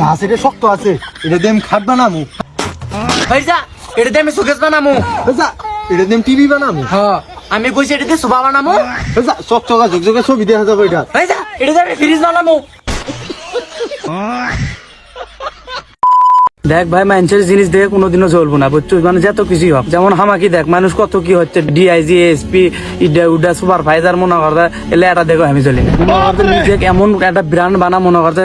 গাছ এটা শক্ত আছে। এটা দিয়ে আমি খাট বানামু। ভাইজা এটা দিয়ে আমি সুকেশ বানামু। ভাইজা যা এটা দিয়ে টিভি বানামু। হ আমি কইছি এটা দিয়ে সোফা বানামু। ভাইজা চক চকা ঝকঝকে ছবি দেখা যাবে এটা। ভাইজা এটা দিয়ে আমি ফ্রিজ বানামু। দেখ ভাই মানুষের জিনিস দেখে কোনোদিনও চলবো না বুঝছ? মানে যত কিছুই হোক। যেমন হামাকি দেখ মানুষ কত কি হচ্ছে D I G S P Ida উডা সুপারভাইজার মনে করতে এলে এটা দেখো আমি চলি মনে করতে নিজে এমন একটা ব্র্যান্ড বানা মনে করতে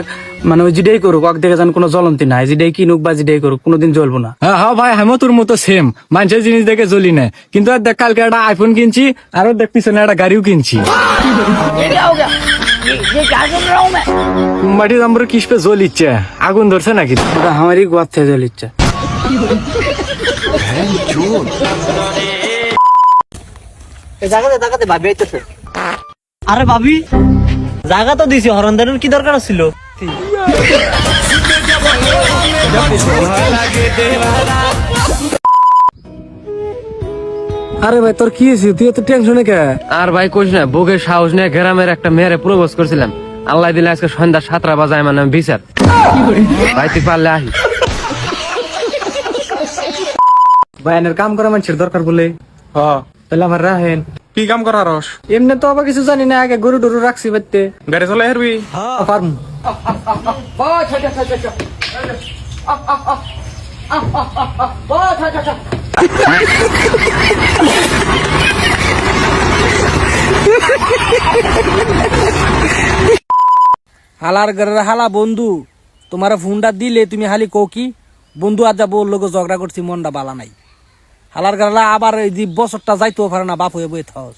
মানে ওই যেটাই করুক ওক দেখে যেন কোনো জ্বলন্তি নাই যেটাই কিনুক বা যেটাই করুক কোনোদিন চলবো না। হ্যাঁ হ্যাঁ ভাই আমিও তোর মতো সেম মানুষের জিনিস দেখে চলি না। কিন্তু আর দেখ কালকে একটা আইফোন কিনছি আরও দেখ পিছনে একটা গাড়িও কিনছি। মাটি দাম্বর কিসপে জ্বল ইচ্ছে আগুন ধরছে নাকি? ওটা আমারই গোয়ার থেকে চলিচ্ছে জায়গাতে জায়গাতে ভাবি আইতেছে। আরে ভাবি জায়গা তো দিছি হরন দেওয়ার কি দরকার ছিল আরে ভাই তোর কি হয়েছে? তুই এত টেনশনে কে? আর ভাই কইস না বুকের সাহস নিয়ে গ্রামের একটা মেয়েরে প্রবোজ করছিলাম। আল্লাহ দিলে আজকে সন্ধ্যা সাতটা বাজায় মানে বিচার। ভাই তুই পারলে আহি। ভাইনের কাম করা মানুষের দরকার বলে। তাহলে আমার রাহেন। কি কাম করার রস? এমনি তো আবার কিছু জানি না আগে গরু টরু রাখছি বাড়িতে। গাড়ি চলে হারবি? পারমু। হালার ঘরের হালা, বন্ধু, তোমার ফোনটা দিলে তুমি হালি কও কি? বন্ধু, আজ যাব ওর লোক ঝগড়া করছি, মনটা বালা নাই। হালার ঘরেলা আবার এই যে বছরটা যাইতেও পারে না, বাপ হয়ে থাকস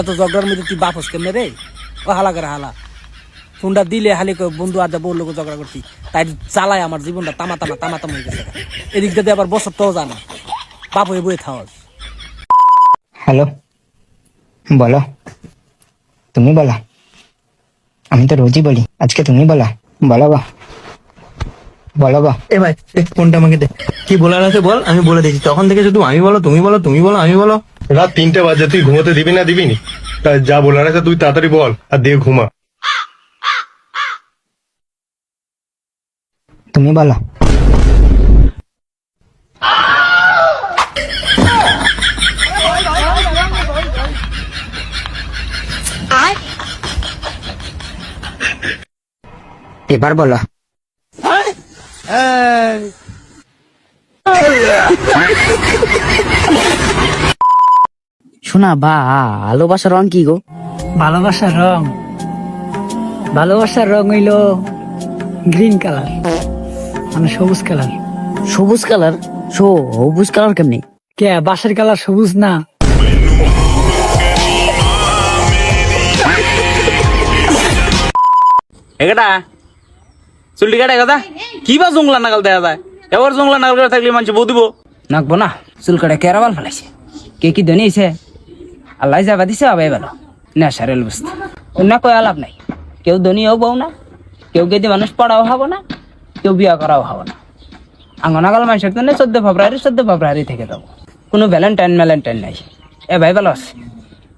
এত ঝগড়ার মধ্যে তুই বাপস কেমনে রে? ও হালা করে হালা। ফোনটা দিলে হালি বন্ধু, আজ যাব লোক ঝগড়া করছি। তাই চালায় আমার জীবনটা তামা তামা তামা তামা হয়ে গেছে। এদিক দিয়ে আবার বছরটাও জানা বাপ হয়ে বয়ে থাকস হ্যালো বলো। তুমি বলো। আমি তো রোজই বলি আজকে তুমি বলো। বলো গো। বলো গো। এ ভাই ফোনটা আমাকে দে। কি বলার আছে বল? আমি বলে দিচ্ছি। তখন থেকে শুধু আমি বলো তুমি বলো তুমি বলো আমি বলো। রাত তিনটে বাজে তুই ঘুমোতে দিবি না দিবি নি? তা যা বলার আছে তুই তাড়াতাড়ি বল আর দিয়ে ঘুমা। তুমি বলো। এবার বলো। শোনা বা ভালোবাসার রং কি গো? ভালোবাসার রং। ভালোবাসার রং হইল গ্রিন কালার মানে সবুজ কালার। সবুজ কালার? সো সবুজ কালার কেমনি? কে বাসার কালার সবুজ না? এগাটা চুলটি কাটা কথা কি বা জংলা নাগাল দেখা যায়। এবার জংলা নাগাল করে থাকলে মানুষ বউ দিব। নাকবো না চুল কাটা কেরাবাল ফেলাইছে কে কি ধনিয়েছে আল্লাহ যাবা দিছে আবাই ভালো। নেশারেল বস্তু। অন্য কয় আলাপ নাই। কেউ ধনী হোক বউ না কেউ গেদি মানুষ পড়াও হব না কেউ বিয়া করাও হব না। আঙ্গনাগাল মানুষের জন্য চোদ্দ ফেব্রুয়ারি চোদ্দ ফেব্রুয়ারি থেকে দেবো। কোনো ভ্যালেন্টাইন ম্যালেন্টাইন নাই। এ ভাই ভালো আছে।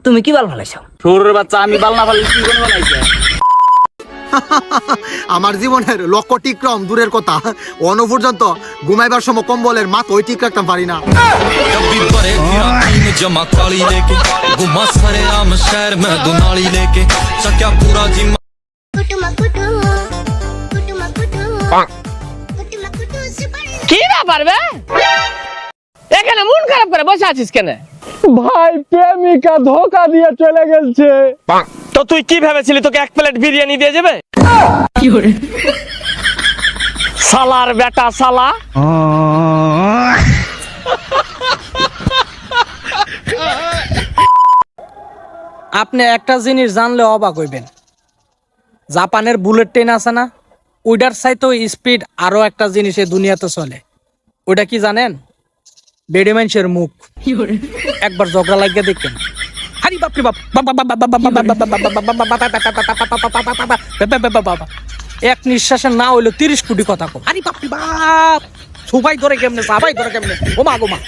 তুমি কি বাল ফেলাইছো সৌরের বাচ্চা আমি বাল না পারলে কি বানাইছে? আমার জীবনের লক্ষ দূরের কথা। অন পর্যন্ত ঘুমাইবার সময় কম্বলের মাথ ওই ঠিক রাখতাম পারি না। কি ব্যাপার এখানে মন খারাপ করে বসে আছিস কেন? ভাই প্রেমিকা ধোকা দিয়ে চলে গেছে। তো তুই কি ভেবেছিলি তোকে এক প্লেট বিরিয়ানি দিয়ে যাবে? সালার বেটা সালা। আপনি একটা জিনিস জানলে অবাক হইবেন। জাপানের বুলেট ট্রেন আছে না? ওইটার চাইতেও স্পিড আরও একটা জিনিস এই দুনিয়াতে চলে। ওইটা কি জানেন? বেডে মানুষের মুখ একবার ঝগড়া লাগিয়ে দেখেন হারি বাপরে বাপ এক নিঃশ্বাসে না হইল তিরিশ কোটি কথা কম আরে বাপরে বাপ সবাই ধরে কেমনে সবাই ধরে কেমনে ওমা গোমা